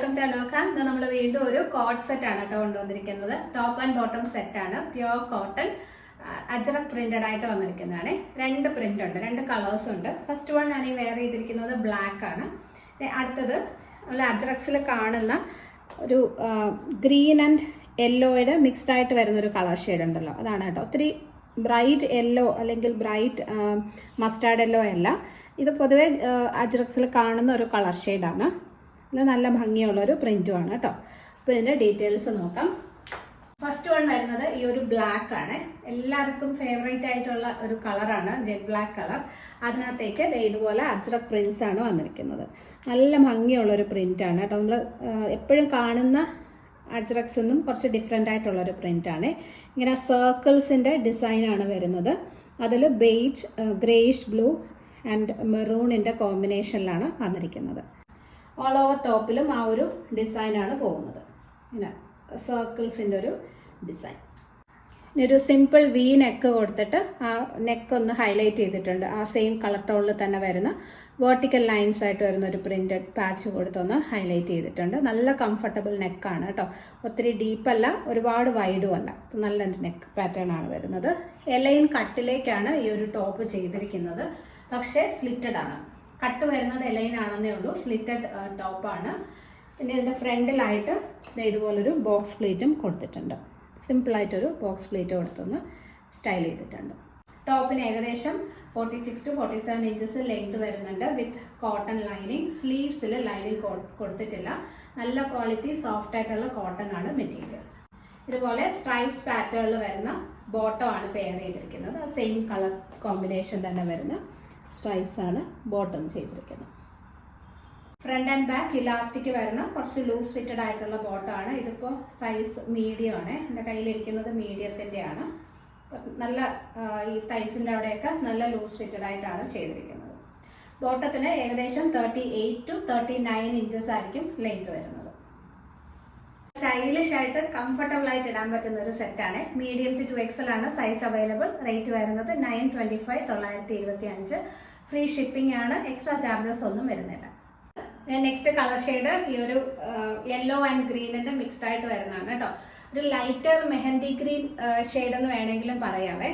Welcome to അലോക ഇന്ന് നമ്മൾ വീണ്ടും ഒരു കോട്ട് സെറ്റ് ആണ് കേട്ടോ കൊണ്ടുവന്നിരിക്കുന്നത്. ടോപ്പ് ആൻഡ് ബോട്ടം സെറ്റ് ആണ്. പ്യോർ കോട്ടൺ അജറക് പ്രിന്റഡ് ആയിട്ട് വന്നിരിക്കുന്നതാണ്. രണ്ട് പ്രിന്റ് ഉണ്ട് രണ്ട് കളേഴ്സ് ഉണ്ട്. ഫസ്റ്റ് വൺ ഞാൻ ഈ വെയർ ചെയ്തിരിക്കുന്നത് ബ്ലാക്ക് ആണ്. അടുത്തത് നമ്മൾ അജറക്സിൽ കാണുന്ന ഒരു ഗ്രീൻ ആൻഡ് യെല്ലോയുടെ മിക്സ്ഡ് ആയിട്ട് വരുന്ന ഒരു കളർ ഷെയ്ഡ് ഉണ്ടല്ലോ. അതാണ് കേട്ടോ. ഒത്തിരി ബ്രൈറ്റ് യെല്ലോ അല്ലെങ്കിൽ ബ്രൈറ്റ് മസ്റ്റാർഡ് യെല്ലോ അല്ല. ഇത് പൊതുവെ അജറക്സിൽ കാണുന്ന ഒരു കളർ ഷെയ്ഡാണ് ഇത് നല്ല ഭംഗിയുള്ള ഒരു പ്രിന്റുമാണ് കേട്ടോ. അപ്പോൾ ഇതിന്റെ ഡീറ്റെയിൽസ് നോക്കാം. ഫസ്റ്റ് വൺ വരുന്നത് ഈ ഒരു ബ്ലാക്ക് ആണ്. എല്ലാവർക്കും ഫേവറേറ്റ് ആയിട്ടുള്ള ഒരു കളറാണ് ജെറ്റ് ബ്ലാക്ക് കളർ. അതിനകത്തേക്ക് ഇതുപോലെ അജ്രക് പ്രിന്റ്സ് ആണ് വന്നിരിക്കുന്നത്. നല്ല ഭംഗിയുള്ള ഒരു പ്രിന്റ് ആണ് കേട്ടോ. നമ്മൾ എപ്പോഴും കാണുന്ന അജ്രക്സ് നിന്നും കുറച്ച് ഡിഫറെന്റ് ആയിട്ടുള്ള ഒരു പ്രിന്റ് ആണ്. ഇങ്ങനെ സർക്കിൾസിന്റെ ഡിസൈനാണ് വരുന്നത്. അതിൽ ബെയ്ജ് ഗ്രേഷ് ബ്ലൂ ആൻഡ് മെറൂണിന്റെ കോമ്പിനേഷനിലാണ് വന്നിരിക്കുന്നത്. ഓൾ ഓവർ ടോപ്പിലും ആ ഒരു ഡിസൈനാണ് പോകുന്നത്. ഇങ്ങനെ സർക്കിൾസിന്റെ ഒരു ഡിസൈൻ ഇനി ഒരു സിമ്പിൾ വി നെക്ക് കൊടുത്തിട്ട് ആ നെക്ക് ഒന്ന് ഹൈലൈറ്റ് ചെയ്തിട്ടുണ്ട്. ആ സെയിം കളർ ടോണിൽ തന്നെ വരുന്ന വേർട്ടിക്കൽ ലൈൻസ് ആയിട്ട് വരുന്ന ഒരു പ്രിന്റഡ് പാച്ച് കൊടുത്തൊന്ന് ഹൈലൈറ്റ് ചെയ്തിട്ടുണ്ട്. നല്ല കംഫർട്ടബിൾ നെക്കാണ് കേട്ടോ. ഒത്തിരി ഡീപ്പല്ല ഒരുപാട് വൈഡും അല്ല. നല്ല നെക്ക് പാറ്റേൺ ആണ് വരുന്നത്. എലൈൻ കട്ടിലേക്കാണ് ഈ ഒരു ടോപ്പ് ചെയ്തിരിക്കുന്നത്. പക്ഷേ സ്ലിറ്റഡ് ആണ്. കട്ട് വരുന്നത് എലൈൻ ആണെന്നേ ഉള്ളൂ. സ്ലിറ്റഡ് ടോപ്പാണ് പിന്നെ ഇതിന്റെ ഫ്രണ്ടിലായിട്ട് ഇതുപോലൊരു ബോക്സ് പ്ലേറ്റും കൊടുത്തിട്ടുണ്ട്. സിമ്പിളായിട്ടൊരു ബോക്സ് പ്ലേറ്റ് കൊടുത്തൊന്ന് സ്റ്റൈൽ ചെയ്തിട്ടുണ്ട്. ടോപ്പിന് ഏകദേശം forty six to forty seven inches length വരുന്നുണ്ട് വിത്ത് കോട്ടൺ ലൈനിങ് സ്ലീവ്സിൽ ലൈനിങ് കൊടുത്തിട്ടില്ല. നല്ല ക്വാളിറ്റി സോഫ്റ്റ് ആയിട്ടുള്ള കോട്ടൺ ആണ് മെറ്റീരിയൽ ഇതുപോലെ സ്ട്രൈപ്സ് പാറ്റേണിൽ വരുന്ന ബോട്ടം ആണ് പെയർ ചെയ്തിരിക്കുന്നത്. സെയിം കളർ കോമ്പിനേഷൻ തന്നെ വരുന്ന സ്ട്രൈപ്സ് ആണ് ബോട്ടം ചെയ്തിരിക്കുന്നത്. ഫ്രണ്ട് ആൻഡ് ബാക്ക് ഇലാസ്റ്റിക് വരുന്ന കുറച്ച് ലൂസ് ഫിറ്റഡ് ആയിട്ടുള്ള ബോട്ടമാണ് ഇതിപ്പോൾ സൈസ് മീഡിയം ആണ്. എന്റെ കയ്യിലിരിക്കുന്നത് മീഡിയത്തിന്റെയാണ് നല്ല ഈ തൈസിന്റെ അവിടെയൊക്കെ നല്ല ലൂസ് ഫിറ്റഡ് ആയിട്ടാണ് ചെയ്തിരിക്കുന്നത്. ബോട്ടത്തിന് ഏകദേശം thirty eight to thirty nine inches ആയിരിക്കും ലെങ്ത് വരുന്നത്. സ്റ്റൈലിഷ് ആയിട്ട് കംഫർട്ടബിൾ ആയിട്ട് ഇടാൻ പറ്റുന്ന ഒരു സെറ്റാണ് മീഡിയം ടു ടു എക്സൽ ആണ് സൈസ് അവൈലബിൾ റേറ്റ് വരുന്നത് നയൻ ട്വന്റി ഫൈവ് തൊള്ളായിരത്തി ഇരുപത്തി അഞ്ച് ഫ്രീ ഷിപ്പിംഗ് ആണ്. എക്സ്ട്രാ ചാർജസ് ഒന്നും വരുന്നില്ല. നെക്സ്റ്റ് കളർ ഷെയ്ഡ് ഈ ഒരു യെല്ലോ ആൻഡ് ഗ്രീനിന്റെ മിക്സ്ഡ് ആയിട്ട് വരുന്നതാണ് കേട്ടോ. ഒരു ലൈറ്റർ മെഹന്തി ഗ്രീൻ ഷെയ്ഡ് എന്ന് വേണമെങ്കിലും പറയാവേ.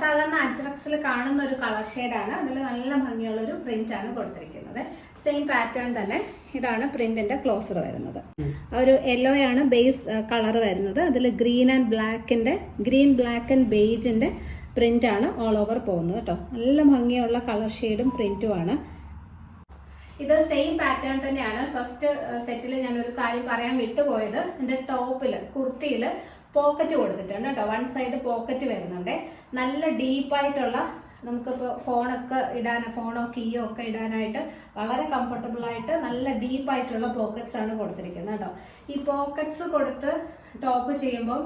സാധാരണ അജ്രക്സിൽ കാണുന്ന ഒരു കളർ ഷെയ്ഡാണ്. അതിൽ നല്ല ഭംഗിയുള്ള ഒരു പ്രിന്റ് ആണ് കൊടുത്തിരിക്കുന്നത്. സെയിം പാറ്റേൺ തന്നെ ഇതാണ് പ്രിന്റിന്റെ ക്ലോസർ വരുന്നത്. ഒരു യെല്ലോ ആണ് ബേസ് കളർ വരുന്നത്. അതിൽ ഗ്രീൻ ആൻഡ് ബ്ലാക്കിന്റെ ഗ്രീൻ ബ്ലാക്ക് ആൻഡ് ബേജിന്റെ പ്രിന്റ് ആണ് ഓൾ ഓവർ പോകുന്നത് കേട്ടോ. നല്ല ഭംഗിയുള്ള കളർ ഷെയ്ഡും പ്രിന്റുമാണ് ഇത് സെയിം പാറ്റേൺ തന്നെയാണ്. ഫസ്റ്റ് സെറ്റിൽ ഞാൻ ഒരു കാര്യം പറയാൻ വിട്ടുപോയത്. എന്റെ ടോപ്പിൽ കുർത്തിയിൽ പോക്കറ്റ് കൊടുത്തിട്ടുണ്ട് കേട്ടോ. വൺ സൈഡ് പോക്കറ്റ് വരുന്നുണ്ട്. നല്ല ഡീപ്പായിട്ടുള്ള നമുക്കിപ്പോൾ ഫോണൊക്കെ ഇടാൻ ഫോണോ കീയോ ഒക്കെ ഇടാനായിട്ട് വളരെ കംഫർട്ടബിൾ ആയിട്ട് നല്ല ഡീപ്പായിട്ടുള്ള പോക്കറ്റ്സ് ആണ് കൊടുത്തിരിക്കുന്നത് കേട്ടോ. ഈ പോക്കറ്റ്സ് കൊടുത്ത് ടോപ്പ് ചെയ്യുമ്പം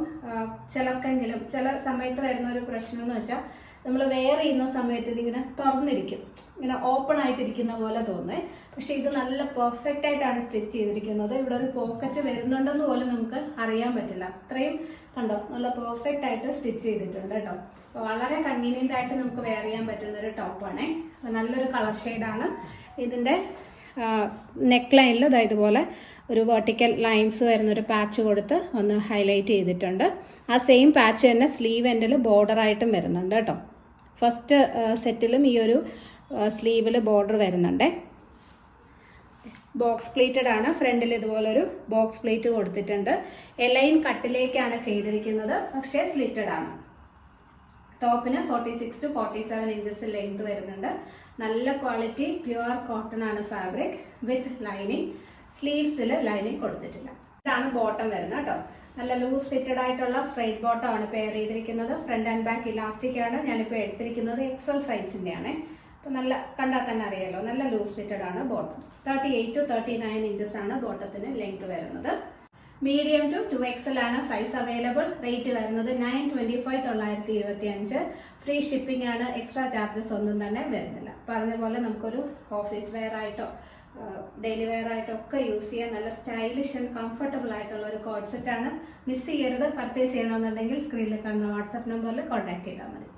ചിലർക്കെങ്കിലും ചില സമയത്ത് വരുന്ന ഒരു പ്രശ്നം എന്ന് വെച്ചാൽ നമ്മൾ വെയർ ചെയ്യുന്ന സമയത്ത് ഇതിങ്ങനെ തുറന്നിരിക്കും. ഇങ്ങനെ ഓപ്പൺ ആയിട്ടിരിക്കുന്ന പോലെ തോന്നേ. പക്ഷെ ഇത് നല്ല പെർഫെക്റ്റ് ആയിട്ടാണ് സ്റ്റിച്ച് ചെയ്തിരിക്കുന്നത്. ഇവിടെ ഒരു പോക്കറ്റ് വരുന്നുണ്ടെന്ന് പോലും നമുക്ക് അറിയാൻ പറ്റില്ല. അത്രയും കണ്ടോ? നല്ല പെർഫെക്റ്റ് ആയിട്ട് സ്റ്റിച്ച് ചെയ്തിട്ടുണ്ട് കേട്ടോ. വളരെ കൺവീനിയന്റ് ആയിട്ട് നമുക്ക് വെയർ ചെയ്യാൻ പറ്റുന്ന ഒരു ടോപ്പാണേ നല്ലൊരു കളർ ഷെയ്ഡാണ് ഇതിന്റെ നെക്ക് ലൈനിൽ ഇതാ ഇതുപോലെ ഒരു വെർട്ടിക്കൽ ലൈൻസ് വരുന്ന ഒരു പാച്ച് കൊടുത്ത് ഒന്ന് ഹൈലൈറ്റ് ചെയ്തിട്ടുണ്ട്. ആ സെയിം പാച്ച് തന്നെ സ്ലീവ് എൻഡിൽ ബോർഡറായിട്ടും വരുന്നുണ്ട് കേട്ടോ. ഫസ്റ്റ് സെറ്റിലും ഈ ഒരു സ്ലീവിൽ ബോർഡർ വരുന്നുണ്ടേ. ബോക്സ് പ്ലേറ്റഡ് ആണ്. ഫ്രണ്ടിൽ ഇതുപോലൊരു ബോക്സ് പ്ലേറ്റ് കൊടുത്തിട്ടുണ്ട്. എലൈൻ കട്ടിലേക്കാണ് ചെയ്തിരിക്കുന്നത്. പക്ഷേ സ്ലിറ്റഡ് ആണ്. ടോപ്പിന് forty six to forty seven inches length വരുന്നുണ്ട്. നല്ല ക്വാളിറ്റി പ്യുവർ കോട്ടൺ ആണ് ഫാബ്രിക് വിത്ത് ലൈനിങ് സ്ലീവ്സിൽ ലൈനിങ് കൊടുത്തിട്ടില്ല. ഇതാണ് ബോട്ടം വരുന്നത് കേട്ടോ. നല്ല ലൂസ് ഫിറ്റഡ് ആയിട്ടുള്ള സ്ട്രെയിറ്റ് ബോട്ടം ആണ് പെയർ ചെയ്തിരിക്കുന്നത്. ഫ്രണ്ട് ആൻഡ് ബാക്ക് ഇലാസ്റ്റിക് ആണ്. ഞാനിപ്പോൾ എടുത്തിരിക്കുന്നത് എക്സൽ സൈസിന്റെ ആണ് അപ്പോൾ നല്ല കണ്ടാൽ തന്നെ അറിയാലോ നല്ല ലൂസ് ഫിറ്റഡ് ആണ് bottom thirty eight to thirty nine inches ആണ് ബോട്ടത്തിന് ലെങ്ത് വരുന്നത്. മീഡിയം ടു ടു എക്സൽ ആണ് സൈസ് അവൈലബിൾ റേറ്റ് വരുന്നത് നയൻ ട്വന്റി ഫൈവ് തൊള്ളായിരത്തി ഇരുപത്തി അഞ്ച് ഫ്രീ ഷിപ്പിംഗ് ആണ്. എക്സ്ട്രാ ചാർജസ് ഒന്നും തന്നെ വരുന്നില്ല. പറഞ്ഞ പോലെ നമുക്കൊരു ഓഫീസ് വെയർ ആയിട്ടോ ഡെയിലി വെയർ ആയിട്ടൊക്കെ യൂസ് ചെയ്യാൻ നല്ല സ്റ്റൈലിഷ് ആൻഡ് കംഫർട്ടബിൾ ആയിട്ടുള്ള ഒരു കോഡ് ആണ് മിസ് ചെയ്യരുത് പർച്ചേസ് ചെയ്യണമെന്നുണ്ടെങ്കിൽ സ്ക്രീനിൽ കാണുന്ന വാട്സാപ്പ് നമ്പറിൽ കോൺടാക്ട് ചെയ്താൽ മതി.